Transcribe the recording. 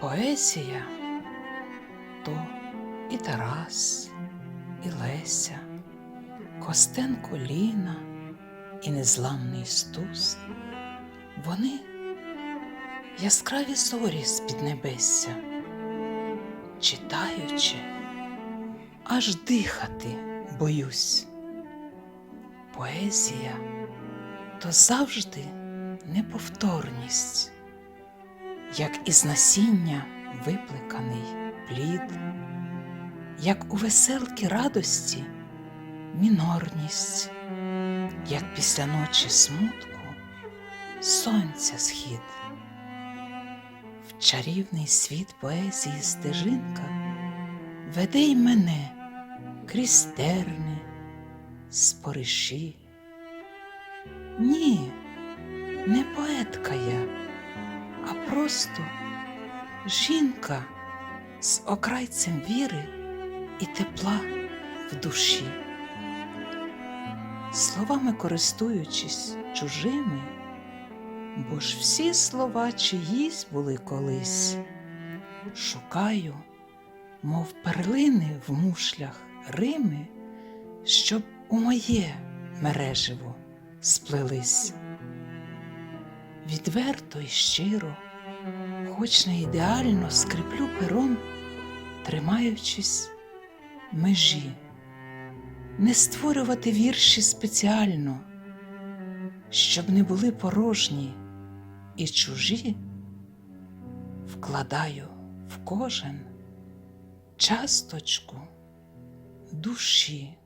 Поезія то і Тарас, і Леся, Костенко Ліна і незламний Стус. Вони яскраві зорі з під небесся, читаючи, аж дихати боюсь. Поезія то завжди неповторність, як із насіння виплеканий плід, як у веселки радості мінорність, як після ночі смутку сонця схід. В чарівний світ поезії стежинка веде й мене крізь терни, спориші. Ні, не поетка я, просто жінка з окрайцем віри і тепла в душі. Словами користуючись чужими, бо ж всі слова чиїсь були колись. Шукаю, мов перлини в мушлях Рими, щоб у моє мереживо сплелись. Відверто й щиро, хоч не ідеально скріплю пером, тримаючись межі, не створювати вірші спеціально, щоб не були порожні і чужі, вкладаю в кожен часточку душі.